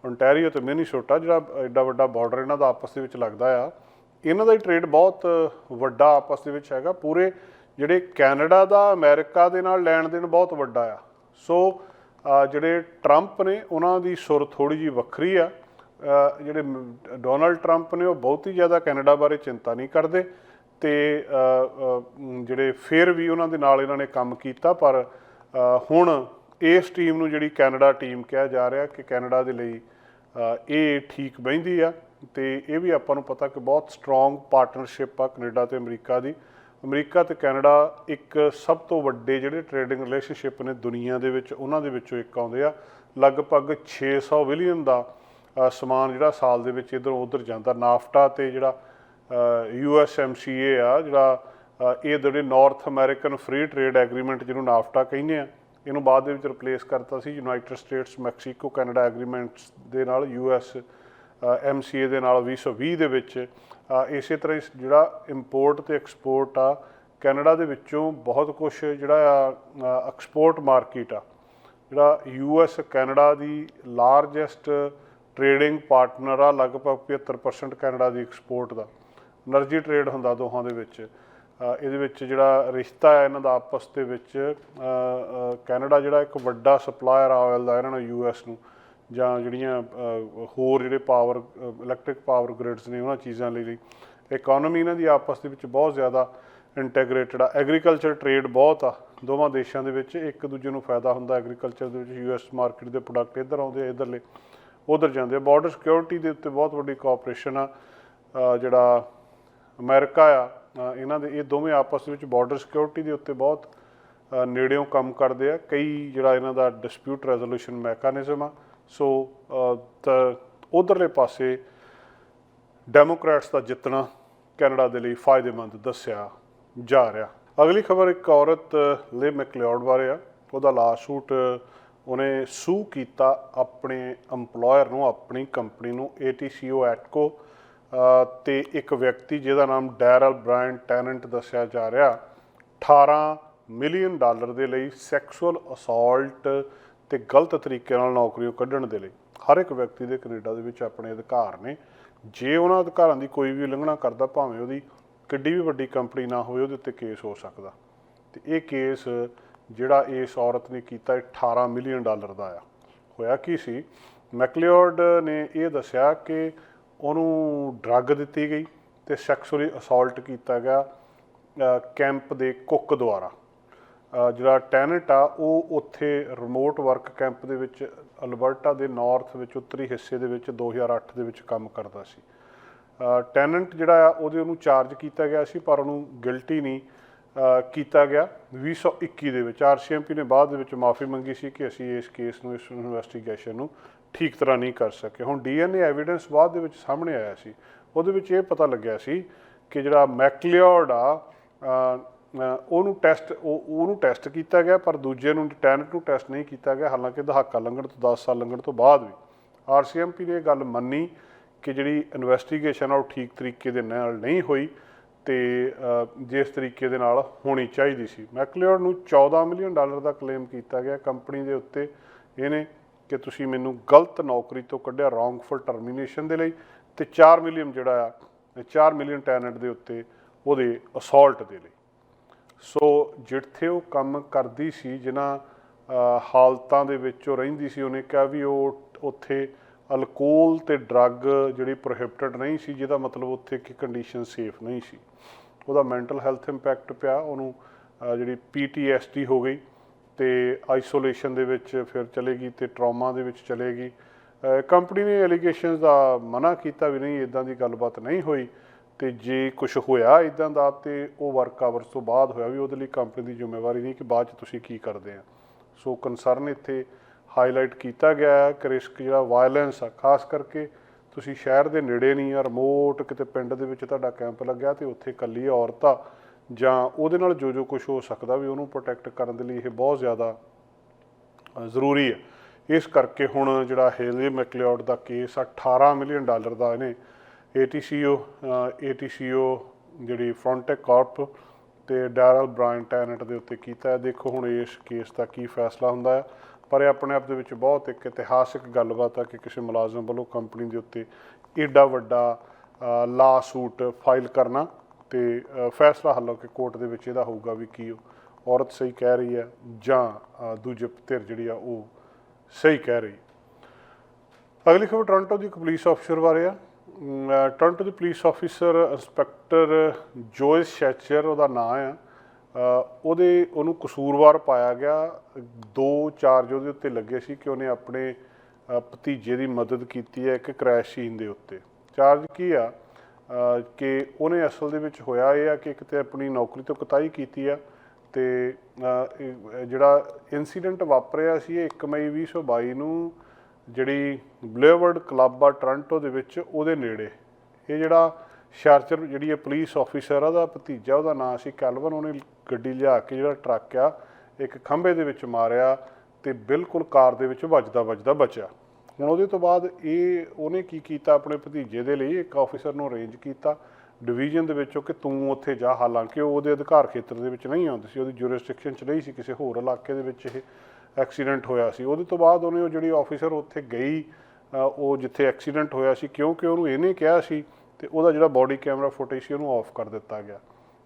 Speaker 1: Ontario ਤੇ ਮਿਨੀਸੋਟਾ ਜਿਹੜਾ ਐਡਾ ਵੱਡਾ ਬਾਰਡਰ ਇਹਨਾਂ ਦਾ ਆਪਸ ਦੇ ਵਿੱਚ ਲੱਗਦਾ ਆ ਇਹਨਾਂ ਦਾ ਹੀ ਟ੍ਰੇਡ ਬਹੁਤ ਵੱਡਾ ਆਪਸ ਦੇ ਵਿੱਚ ਹੈਗਾ। ਪੂਰੇ ਜਿਹੜੇ ਕੈਨੇਡਾ ਦਾ, ਅਮਰੀਕਾ ਦੇ ਨਾਲ ਲੈਣ ਦੇਣ ਬਹੁਤ ਵੱਡਾ ਆ। ਸੋ ਜਿਹੜੇ ਟਰੰਪ ਨੇ, ਉਹਨਾਂ ਦੀ ਸੁਰ ਥੋੜੀ ਜੀ ਵੱਖਰੀ ਆ। ਜਿਹੜੇ ਡੋਨਲਡ ਡੋਨਾਲਡ ਟਰੰਪ ਨੇ, ਉਹ ਬਹੁਤ ਹੀ ਜ਼ਿਆਦਾ ਕੈਨੇਡਾ ਬਾਰੇ ਚਿੰਤਾ ਨਹੀਂ ਕਰਦੇ। ਤੇ ਜਿਹੜੇ ਫਿਰ ਵੀ ਉਹਨਾਂ ਦੇ ਨਾਲ ਇਹਨਾਂ ਨੇ ਕੰਮ ਕੀਤਾ, ਪਰ ਹੁਣ ਇਸ ਟੀਮ ਨੂੰ ਜਿਹੜੀ ਕੈਨੇਡਾ ਟੀਮ ਕਿਹਾ ਜਾ ਰਿਹਾ ਕਿ ਕੈਨੇਡਾ ਦੇ ਲਈ ਇਹ ਠੀਕ ਬਹਿੰਦੀ ਆ। ਤੇ ਇਹ ਵੀ ਆਪਾਂ ਨੂੰ ਪਤਾ ਕਿ ਬਹੁਤ ਸਟਰੋਂਗ ਪਾਰਟਨਰਸ਼ਿਪ ਆ ਕੈਨੇਡਾ ਤੇ ਅਮਰੀਕਾ ਦੀ। ਅਮਰੀਕਾ ਤੇ ਕੈਨੇਡਾ ਇੱਕ ਸਭ ਤੋਂ ਵੱਡੇ ਜਿਹੜੇ ਟ੍ਰੇਡਿੰਗ ਰਿਲੇਸ਼ਨਸ਼ਿਪ ਨੇ ਦੁਨੀਆ ਦੇ ਵਿੱਚ, ਉਹਨਾਂ ਦੇ ਵਿੱਚੋਂ ਇੱਕ ਆਉਂਦੇ ਆ। ਲਗਭਗ 600 ਬਿਲੀਅਨ ਦਾ ਸਮਾਨ ਜਿਹੜਾ ਸਾਲ ਦੇ ਵਿੱਚ ਇਧਰੋਂ ਉਧਰ ਜਾਂਦਾ। ਨਾਫਟਾ ਤੇ ਜਿਹੜਾ ਯੂਐਸਐਮਸੀਏ ਆ, ਜਿਹੜਾ ਇਹ ਜਿਹੜੇ North American free trade agreement ਜਿਹਨੂੰ ਨਾਫਟਾ ਕਹਿੰਦੇ ਆ, ਇਹਨੂੰ ਬਾਅਦ ਦੇ ਵਿੱਚ ਰਿਪਲੇਸ ਕਰਤਾ ਸੀ। United States Mexico Canada agreements ਦੇ ਨਾਲ ਯੂਐਸ ਐਮ ਸੀ ਏ ਦੇ ਨਾਲ 2020 ਦੇ ਵਿੱਚ ਇਸੇ ਤਰ੍ਹਾਂ ਜਿਹੜਾ ਇੰਪੋਰਟ ਤੇ ਐਕਸਪੋਰਟ ਆ, ਕੈਨੇਡਾ ਦੇ ਵਿੱਚੋਂ ਬਹੁਤ ਕੁਝ ਜਿਹੜਾ ਆ ਐਕਸਪੋਰਟ ਮਾਰਕੀਟ ਆ। ਜਿਹੜਾ ਯੂ ਯੂਐਸ ਕੈਨੇਡਾ ਦੀ ਲਾਰਜੈਸਟ ਟਰੇਡਿੰਗ ਪਾਰਟਨਰ ਆ, ਲਗਭਗ 75% ਕੈਨੇਡਾ ਦੀ ਐਕਸਪੋਰਟ ਦਾ। એનર્ਜੀ ਟਰੇਡ ਹੁੰਦਾ ਦੋਹਾਂ ਦੇ ਵਿੱਚ। ਇਹਦੇ ਵਿੱਚ ਜਿਹੜਾ ਰਿਸ਼ਤਾ ਹੈ ਇਹਨਾਂ ਦਾ ਆਪਸ ਦੇ ਵਿੱਚ ਕੈਨੇਡਾ ਜਿਹੜਾ ਇੱਕ ਵੱਡਾ ਸਪਲਾਇਰ ਆ ਆਇਲ ਦਾ, ਇਹਨਾਂ ਨੂੰ ਯੂ ਯੂਐਸ ਨੂੰ। ਜਾਂ ਜਿਹੜੀਆਂ ਹੋਰ ਜਿਹੜੇ ਪਾਵਰ ਇਲੈਕਟ੍ਰਿਕ ਪਾਵਰ ਗ੍ਰਿਡਸ ਨੇ ਉਹਨਾਂ ਚੀਜ਼ਾਂ ਲਈ ਲਈ ਇਕਨੋਮੀ ਇਹਨਾਂ ਦੀ ਆਪਸ ਦੇ ਵਿੱਚ ਬਹੁਤ ਜ਼ਿਆਦਾ ਇੰਟੈਗ੍ਰੇਟਡ ਆ। ਐਗਰੀਕਲਚਰ ਟ੍ਰੇਡ ਬਹੁਤ ਆ। ਦੋਵਾਂ ਦੇਸ਼ਾਂ ਦੇ ਵਿੱਚ ਇੱਕ ਦੂਜੇ ਨੂੰ ਫਾਇਦਾ ਹੁੰਦਾ। ਐਗਰੀਕਲਚਰ ਦੇ ਵਿੱਚ ਯੂਐਸ ਮਾਰਕੀਟ ਦੇ ਪ੍ਰੋਡਕਟ ਇੱਧਰ ਆਉਂਦੇ ਆ, ਇੱਧਰਲੇ, ਉਧਰ ਜਾਂਦੇ ਆ। ਬਾਰਡਰ ਸਿਕਿਉਰਿਟੀ ਦੇ ਉੱਤੇ ਬਹੁਤ ਵੱਡੀ ਕੋਆਪਰੇਸ਼ਨ ਆ। ਜਿਹੜਾ ਅਮਰੀਕਾ ਆ ਇਹਨਾਂ ਦੇ, ਇਹ ਦੋਵੇਂ ਆਪਸ ਵਿੱਚ ਬਾਰਡਰ ਸਿਕਿਉਰਿਟੀ ਦੇ ਉੱਤੇ ਬਹੁਤ ਨੇੜਿਓਂ ਕੰਮ ਕਰਦੇ ਆ। ਕਈ ਜਿਹੜਾ ਇਹਨਾਂ ਦਾ ਡਿਸਪਿਊਟ ਰੈਜ਼ੋਲੂਸ਼ਨ ਮੈਕਾਨਿਜ਼ਮ ਆ। ਸੋ ਅ, ਤਾਂ ਉਧਰਲੇ ਪਾਸੇ ਡੈਮੋਕ੍ਰੈਟਸ ਦਾ ਜਿੱਤਣਾ ਕੈਨੇਡਾ ਦੇ ਲਈ ਫਾਇਦੇਮੰਦ ਦੱਸਿਆ ਜਾ ਰਿਹਾ। ਅਗਲੀ ਖਬਰ ਇੱਕ ਔਰਤ ਲੇ ਮੈਕਲਿਓਡ ਬਾਰੇ ਆ। ਉਹਦਾ ਲਾਸੂਟ ਉਹਨੇ ਸੂ ਕੀਤਾ ਆਪਣੇ EMPLOYER ਨੂੰ ਆਪਣੀ ਕੰਪਨੀ ਨੂੰ ATCO ਐਟਕੋ ਅ, ਤੇ ਇੱਕ ਵਿਅਕਤੀ ਜਿਹਦਾ ਨਾਮ ਡੈਰਲ ਬ੍ਰਾਇਨ ਟੈਨੈਂਟ ਦੱਸਿਆ ਜਾ ਰਿਹਾ। 18 ਮਿਲੀਅਨ ਡਾਲਰ ਦੇ ਲਈ ਸੈਕਸੁਅਲ ਅਸਾਲਟ ਤੇ ਗਲਤ ਤਰੀਕੇ ਨਾਲ ਨੌਕਰੀਆਂ ਕੱਢਣ ਦੇ ਲਈ। ਹਰ ਇੱਕ ਵਿਅਕਤੀ ਦੇ ਕੈਨੇਡਾ ਦੇ ਵਿੱਚ ਆਪਣੇ ਅਧਿਕਾਰ ਨੇ। ਜੇ ਉਹਨਾਂ ਅਧਿਕਾਰਾਂ ਦੀ ਕੋਈ ਵੀ ਉਲੰਘਣਾ ਕਰਦਾ, ਭਾਵੇਂ ਉਹਦੀ ਕਿੱਡੀ ਵੀ ਵੱਡੀ ਕੰਪਨੀ ਨਾ ਹੋਵੇ, ਉਹਦੇ ਉੱਤੇ ਕੇਸ ਹੋ ਸਕਦਾ। ਤੇ ਇਹ ਕੇਸ ਜਿਹੜਾ ਇਸ ਔਰਤ ਨੇ ਕੀਤਾ, ਇਹ 18 ਮਿਲੀਅਨ ਡਾਲਰ ਦਾ ਆ। ਹੋਇਆ ਕੀ ਸੀ? ਮੈਕਲਿਓਡ ਨੇ ਇਹ ਦੱਸਿਆ ਕਿ ਉਹਨੂੰ ਡਰੱਗ ਦਿੱਤੀ ਗਈ ਤੇ ਸੈਕਸੁਅਲੀ ਅਸਾਲਟ ਕੀਤਾ ਗਿਆ ਕੈਂਪ ਦੇ ਕੁੱਕ ਦੁਆਰਾ। ਜਿਹੜਾ ਟੈਨੈਂਟ ਆ, ਉਹ ਉੱਥੇ ਰਿਮੋਟ ਵਰਕ ਕੈਂਪ ਦੇ ਵਿੱਚ ਅਲਬਰਟਾ ਦੇ ਨਾਰਥ ਵਿੱਚ, ਉੱਤਰੀ ਹਿੱਸੇ ਦੇ ਵਿੱਚ 2008 ਦੇ ਵਿੱਚ ਕੰਮ ਕਰਦਾ ਸੀ। ਟੈਨੈਂਟ ਜਿਹੜਾ ਆ, ਉਹਦੇ ਉਹਨੂੰ ਚਾਰਜ ਕੀਤਾ ਗਿਆ ਸੀ, ਪਰ ਉਹਨੂੰ ਗਿਲਟੀ ਨਹੀਂ ਕੀਤਾ ਗਿਆ। 2021 ਦੇ ਵਿੱਚ ਆਰਸੀਐਮਪੀ ਨੇ ਬਾਅਦ ਦੇ ਵਿੱਚ ਮਾਫੀ ਮੰਗੀ ਸੀ ਕਿ ਅਸੀਂ ਇਸ ਕੇਸ ਨੂੰ, ਇਸ ਇਨਵੈਸਟੀਗੇਸ਼ਨ ਨੂੰ ਠੀਕ ਤਰ੍ਹਾਂ ਨਹੀਂ ਕਰ ਸਕੇ। ਹੁਣ ਡੀਐਨਏ ਐਵੀਡੈਂਸ ਬਾਅਦ ਦੇ ਵਿੱਚ ਸਾਹਮਣੇ ਆਇਆ ਸੀ। ਉਹਦੇ ਵਿੱਚ ਇਹ ਪਤਾ ਲੱਗਿਆ ਸੀ ਕਿ ਜਿਹੜਾ ਮੈਕਲਿਓਡ ਆ ਉਹਨੂੰ ਟੈਸਟ ਉਹ, ਉਹਨੂੰ ਟੈਸਟ ਕੀਤਾ ਗਿਆ, ਪਰ ਦੂਜੇ ਨੂੰ ਟੈਨਟ ਨੂੰ ਟੈਸਟ ਨਹੀਂ ਕੀਤਾ ਗਿਆ। ਹਾਲਾਂਕਿ ਦਹਾਕਾ ਲੰਘਣ ਤੋਂ 10 ਸਾਲ, ਲੰਘਣ ਤੋਂ ਬਾਅਦ ਵੀ। ਆਰਸੀਐਮਪੀ ਨੇ ਇਹ ਗੱਲ ਮੰਨੀ ਕਿ ਜਿਹੜੀ ਇਨਵੈਸਟੀਗੇਸ਼ਨ ਆ ਉਹ ਠੀਕ ਤਰੀਕੇ ਦੇ ਨਾਲ ਨਹੀਂ ਹੋਈ ਤੇ ਜਿਸ ਤਰੀਕੇ ਦੇ ਨਾਲ ਹੋਣੀ ਚਾਹੀਦੀ ਸੀ। ਮੈਕਲਿਓਡ ਨੂੰ 14 ਮਿਲੀਅਨ ਡਾਲਰ ਦਾ ਕਲੇਮ ਕੀਤਾ ਗਿਆ। ਕੰਪਨੀ ਦੇ ਉੱਤੇ ਇਹਨੇ ਕਿ ਤੁਸੀਂ ਮੈਨੂੰ ਗਲਤ ਨੌਕਰੀ ਤੋਂ ਕੱਢਿਆ ਰੋਂਗਫੁਲ ਟਰਮੀਨੇਸ਼ਨ ਦੇ ਲਈ ਤੇ 4 ਮਿਲੀਅਨ ਜਿਹੜਾ ਆ 4 ਮਿਲੀਅਨ ਟੈਨੈਂਟ ਦੇ ਉੱਤੇ ਉਹਦੇ ਅਸੌਲਟ ਦੇ ਲਈ। ਸੋ ਜਿੱਥੇ ਉਹ ਕੰਮ ਕਰਦੀ ਸੀ ਜਿਨ੍ਹਾਂ ਹਾਲਤਾਂ ਦੇ ਵਿੱਚ ਉਹ ਰਹਿੰਦੀ ਸੀ ਉਹਨੇ ਕਿਹਾ ਵੀ ਉਹ ਉੱਥੇ ਅਲਕੋਹਲ ਤੇ ਡਰੱਗ ਜਿਹੜੀ ਪ੍ਰੋਹਿਬਿਟਡ ਨਹੀਂ ਸੀ ਜਿਹਦਾ ਮਤਲਬ ਉੱਥੇ ਕਿ ਕੰਡੀਸ਼ਨ ਸੇਫ ਨਹੀਂ ਸੀ। ਉਹਦਾ ਮੈਂਟਲ ਹੈਲਥ ਇੰਪੈਕਟ ਪਿਆ ਉਹਨੂੰ ਅ, ਜਿਹੜੀ ਪੀਟੀਐਸਡੀ ਹੋ ਗਈ ਤੇ ਆਈਸੋਲੇਸ਼ਨ ਦੇ ਵਿੱਚ ਫਿਰ ਚਲੇਗੀ ਤੇ ਟਰਾਮਾ ਦੇ ਵਿੱਚ ਚਲੇਗੀ ਕੰਪਨੀ ਨੇ ਐਲੀਗੇਸ਼ਨਸ ਦਾ ਮਨਾ ਕੀਤਾ ਵੀ ਨਹੀਂ ਇਦਾਂ ਦੀ ਗੱਲਬਾਤ ਨਹੀਂ ਹੋਈ। ਤੇ ਜੇ ਕੁਝ ਹੋਇਆ ਇਦਾਂ ਦਾ ਤੇ ਉਹ ਵਰਕ ਆਵਰਸ ਤੋਂ ਬਾਅਦ ਹੋਇਆ ਵੀ ਉਹਦੇ ਲਈ ਕੰਪਨੀ ਦੀ ਜ਼ਿੰਮੇਵਾਰੀ ਨਹੀਂ ਕਿ ਬਾਅਦ ਚ ਤੁਸੀਂ ਕੀ ਕਰਦੇ ਆ। ਸੋ ਕਨਸਰਨ ਇੱਥੇ ਹਾਈਲਾਈਟ ਕੀਤਾ ਗਿਆ ਹੈ ਕਿ ਰਿਸਕ ਜਿਹੜਾ ਵਾਇਲੈਂਸ ਆ, ਖਾਸ ਕਰਕੇ ਤੁਸੀਂ ਸ਼ਹਿਰ ਦੇ ਨੇੜੇ ਨਹੀਂ ਆ ਰਿਮੋਟ ਕਿਤੇ ਪਿੰਡ ਦੇ ਵਿੱਚ ਤੁਹਾਡਾ ਕੈਂਪ ਲੱਗਿਆ ਤੇ ਉੱਥੇ ਇਕੱਲੀ ਔਰਤ ਆ, ਜਾਂ ਉਹਦੇ ਨਾਲ ਜੋ ਜੋ ਕੁਝ ਹੋ ਸਕਦਾ ਵੀ ਉਹਨੂੰ ਪ੍ਰੋਟੈਕਟ ਕਰਨ ਦੇ ਲਈ ਇਹ ਬਹੁਤ ਜ਼ਿਆਦਾ ਜ਼ਰੂਰੀ ਹੈ ਇਸ ਕਰਕੇ ਹੁਣ ਜਿਹੜਾ ਹੇਲੇ ਮੈਕਲਿਓਡ ਦਾ ਕੇਸ ਆ 18 ਮਿਲੀਅਨ ਡਾਲਰ ਦਾ ਇਹਨੇ ATCO ATCO ਜਿਹੜੀ ਫਰੰਟੈਕ ਕਾਰਪ ਤੇ ਡੈਰਲ ਬ੍ਰਾਇਨ ਟੈਨਟ ਦੇ ਉੱਤੇ ਕੀਤਾ ਹੈ। ਦੇਖੋ ਹੁਣ ਇਸ ਕੇਸ ਦਾ ਕੀ ਫੈਸਲਾ ਹੁੰਦਾ ਹੈ। ਪਰ ਇਹ ਆਪਣੇ ਆਪ ਦੇ ਵਿੱਚ ਬਹੁਤ ਇੱਕ ਇਤਿਹਾਸਿਕ ਗੱਲਬਾਤ ਆ ਕਿ ਕਿਸੇ ਮੁਲਾਜ਼ਮ ਵੱਲੋਂ ਕੰਪਨੀ ਦੇ ਉੱਤੇ ਏਡਾ ਵੱਡਾ ਲਾ ਸੂਟ ਫਾਈਲ ਕਰਨਾ ਤੇ ਫੈਸਲਾ ਹਾਲਾਂਕਿ ਕੋਰਟ ਦੇ ਵਿੱਚ ਇਹਦਾ ਹੋਊਗਾ ਵੀ ਕੀ ਔਰਤ ਸਹੀ ਕਹਿ ਰਹੀ ਹੈ ਜਾਂ ਦੂਜੇ ਧਿਰ ਜਿਹੜੀ ਆ ਉਹ ਸਹੀ ਕਹਿ ਰਹੀ। ਅਗਲੀ ਖਬਰ ਟੋਰਾਂਟੋ ਦੀ ਇੱਕ ਪੁਲਿਸ ਅਫਸਰ ਬਾਰੇ ਆ। ਅਮ, ਅ, ਦੀ ਪੁਲਿਸ ਅਫਸਰ ਇੰਸਪੈਕਟਰ ਜੋਇਸ ਸ਼ੈਚਰ ਉਹਦਾ ਨਾਮ ਆ। ਉਹਦੇ ਉਹਨੂੰ ਕਸੂਰਵਾਰ ਪਾਇਆ ਗਿਆ। ਦੋ ਚਾਰਜ ਉਹਦੇ ਉੱਤੇ ਲੱਗੇ ਸੀ ਕਿ ਉਹਨੇ ਆਪਣੇ ਭਤੀਜੇ ਦੀ ਮਦਦ ਕੀਤੀ ਹੈ ਇੱਕ ਕ੍ਰੈਸ਼ ਸੀਨ ਦੇ ਉੱਤੇ। ਚਾਰਜ ਕੀ ਆ? ਕਿ ਉਹਨੇ ਅਸਲ ਦੇ ਵਿੱਚ ਹੋਇਆ ਇਹ ਆ ਕਿ ਇੱਕ ਤੇ ਆਪਣੀ ਨੌਕਰੀ ਤੋਂ ਕਤਾਈ ਕੀਤੀ ਆ ਤੇ ਜਿਹੜਾ ਇਨਸੀਡੈਂਟ ਵਾਪਰਿਆ ਸੀ ਇਹ 1 ਮਈ 2022 ਨੂੰ ਜਿਹੜੀ ਬਲੇਵਰਡ ਕਲੱਬ ਆ ਟੋਰਾਂਟੋ ਦੇ ਵਿੱਚ, ਉਹਦੇ ਨੇੜੇ। ਇਹ ਜਿਹੜਾ ਸ਼ਾਰਚਰ, ਜਿਹੜੀ ਹੈ ਪੁਲਿਸ ਆਫੀਸਰ ਆ, ਉਹਦਾ ਭਤੀਜਾ, ਉਹਦਾ ਨਾਂ ਸੀ ਕੈਲਵਨ, ਉਹਨੇ ਗੱਡੀ ਲਿਆ ਕੇ ਜਿਹੜਾ ਟਰੱਕ ਆ, ਇੱਕ ਖੰਭੇ ਦੇ ਵਿੱਚ ਮਾਰਿਆ ਤੇ ਬਿਲਕੁਲ ਕਾਰ ਦੇ ਵਿੱਚ ਵੱਜਦਾ ਵੱਜਦਾ ਬਚਿਆ। ਹੁਣ ਉਹਦੇ ਤੋਂ ਬਾਅਦ ਇਹ, ਉਹਨੇ ਕੀ ਕੀਤਾ ਆਪਣੇ ਭਤੀਜੇ ਦੇ ਲਈ? ਇੱਕ ਆਫੀਸਰ ਨੂੰ ਅਰੇਂਜ ਕੀਤਾ ਡਿਵੀਜ਼ਨ ਦੇ ਵਿੱਚੋਂ ਕਿ ਤੂੰ ਉੱਥੇ ਜਾ, ਹਾਲਾਂਕਿ ਉਹ ਉਹਦੇ ਅਧਿਕਾਰ ਖੇਤਰ ਦੇ ਵਿੱਚ ਨਹੀਂ ਆਉਂਦੀ ਸੀ, ਉਹਦੀ ਜੁਰਿਸਡਿਕਸ਼ਨ 'ਚ ਨਹੀਂ ਸੀ ਕਿਸੇ ਹੋਰ ਇਲਾਕੇ ਦੇ ਵਿੱਚ ਇਹ। ਐਕਸੀਡੈਂਟ ਹੋਇਆ ਸੀ। ਉਹਦੇ ਤੋਂ ਬਾਅਦ ਉਹਨੇ ਉਹ ਜਿਹੜੀ ਆਫੀਸਰ ਉੱਥੇ ਗਈ ਉਹ ਜਿੱਥੇ ਐਕਸੀਡੈਂਟ ਹੋਇਆ ਸੀ, ਕਿਉਂਕਿ ਉਹਨੂੰ ਇਹਨੇ ਕਿਹਾ ਸੀ ਤੇ ਉਹਦਾ ਜਿਹੜਾ ਬਾਡੀ ਕੈਮਰਾ ਫੁਟੇਜ ਸੀ, ਉਹਨੂੰ ਆਫ ਕਰ ਦਿੱਤਾ ਗਿਆ।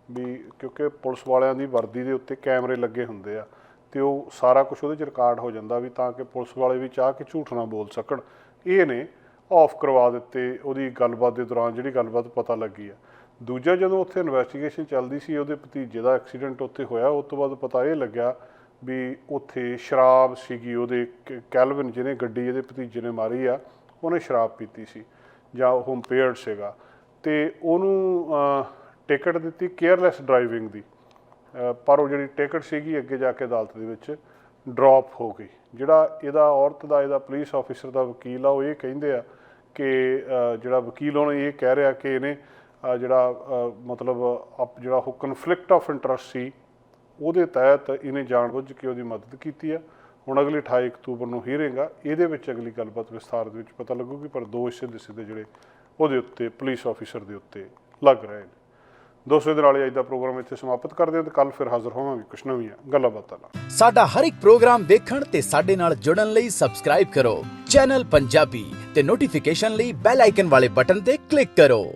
Speaker 1: ਵੀ ਕਿਉਂਕਿ ਪੁਲਿਸ ਵਾਲਿਆਂ ਦੀ ਵਰਦੀ ਦੇ ਉੱਤੇ ਕੈਮਰੇ ਲੱਗੇ ਹੁੰਦੇ ਆ ਤੇ ਉਹ ਸਾਰਾ ਕੁਝ ਉਹਦੇ 'ਚ ਰਿਕਾਰਡ ਹੋ ਜਾਂਦਾ ਵੀ ਤਾਂ ਕਿ ਪੁਲਿਸ ਵਾਲੇ ਵੀ ਚਾਹ ਕੇ ਝੂਠ ਨਾ ਬੋਲ ਸਕਣ। ਇਹ ਨੇ ਆਫ ਕਰਵਾ ਦਿੱਤੇ ਉਹਦੀ ਗੱਲਬਾਤ ਦੇ ਦੌਰਾਨ, ਜਿਹੜੀ ਗੱਲਬਾਤ ਪਤਾ ਲੱਗੀ ਆ। ਦੂਜਾ ਜਦੋਂ ਉੱਥੇ ਇਨਵੈਸਟੀਗੇਸ਼ਨ ਚੱਲਦੀ ਸੀ, ਉਹਦੇ ਭਤੀਜੇ ਦਾ ਐਕਸੀਡੈਂਟ ਉੱਥੇ ਹੋਇਆ, ਉਸ ਤੋਂ ਬਾਅਦ ਪਤਾ ਇਹ ਲੱਗਿਆ ਵੀ ਉੱਥੇ ਸ਼ਰਾਬ ਸੀਗੀ, ਉਹਦੇ ਕ- ਕੈਲਵਿਨ ਜਿਹਨੇ ਗੱਡੀ ਇਹਦੇ ਭਤੀਜੇ ਨੇ ਮਾਰੀ ਆ, ਉਹਨੇ ਸ਼ਰਾਬ ਪੀਤੀ ਸੀ, ਜਾਂ ਉਹ ਇੰਪੇਅਰਡ ਸੀਗਾ। ਤੇ ਉਹਨੂੰ ਟਿਕਟ ਦਿੱਤੀ ਕੇਅਰਲੈਸ ਡਰਾਈਵਿੰਗ ਦੀ। ਪਰ ਉਹ ਜਿਹੜੀ ਟਿਕਟ ਸੀਗੀ ਅੱਗੇ ਜਾ ਕੇ ਅਦਾਲਤ ਦੇ ਵਿੱਚ ਡ੍ਰੌਪ ਹੋ ਗਈ। ਜਿਹੜਾ ਇਹਦਾ ਔਰਤ ਦਾ, ਇਹਦਾ ਪੁਲਿਸ ਆਫੀਸਰ ਦਾ ਵਕੀਲ ਆ, ਉਹ ਇਹ ਕਹਿੰਦੇ ਆ ਕਿ ਜਿਹੜਾ ਵਕੀਲ ਉਹਨੇ ਇਹ ਕਹਿ ਰਿਹਾ ਕਿ ਇਹਨੇ ਜਿਹੜਾ ਮਤਲਬ ਅਪ- ਜਿਹੜਾ ਉਹ ਕਨਫਲਿਕਟ ਆਫ ਇੰਟਰਸਟ ਸੀ ਉਹਦੇ ਤਹਿਤ ਇਹਨੇ ਜਾਣਬੁੱਝ ਕੇ ਉਹਦੀ ਮਦਦ ਕੀਤੀ ਆ। ਹੁਣ ਅਗਲੀ 28 ਅਕਤੂਬਰ ਨੂੰ ਹੀਅਰਿੰਗ ਆ। ਇਹਦੇ ਵਿੱਚ ਅਗਲੀ ਗੱਲਬਾਤ ਵਿਸਥਾਰ ਦੇ ਵਿੱਚ ਪਤਾ ਲੱਗੂਗੀ, ਪਰ ਦੋਸ਼ ਸਿੱਧੇ ਸਿੱਧੇ ਜਿਹੜੇ ਉਹਦੇ ਉੱਤੇ ਪੁਲਿਸ ਆਫੀਸਰ ਦੇ ਉੱਤੇ ਲੱਗ ਰਹੇ ਨੇ। ਦੋਸਤੋ, ਇਹਦੇ ਨਾਲ ਅੱਜ ਦਾ ਪ੍ਰੋਗਰਾਮ ਇੱਥੇ ਸਮਾਪਤ ਕਰਦੇ ਹਾਂ ਤੇ ਕੱਲ ਫਿਰ ਹਾਜ਼ਰ ਹੋਵਾਂਗੇ ਕੁਛ ਨਵੀਆਂ ਗੱਲਾਂ ਬਾਤਾਂ ਨਾਲ।
Speaker 2: ਸਾਡਾ ਹਰ ਇੱਕ ਪ੍ਰੋਗਰਾਮ ਦੇਖਣ ਤੇ ਸਾਡੇ ਨਾਲ ਜੁੜਨ ਲਈ ਸਬਸਕ੍ਰਾਈਬ ਕਰੋ। ਚੈਨਲ ਪੰਜਾਬੀ ਤੇ ਨੋਟੀਫਿਕੇਸ਼ਨ ਲਈ ਬੈਲ ਆਈਕਨ ਵਾਲੇ ਬਟਨ ਤੇ ਕਲਿੱਕ ਕਰੋ।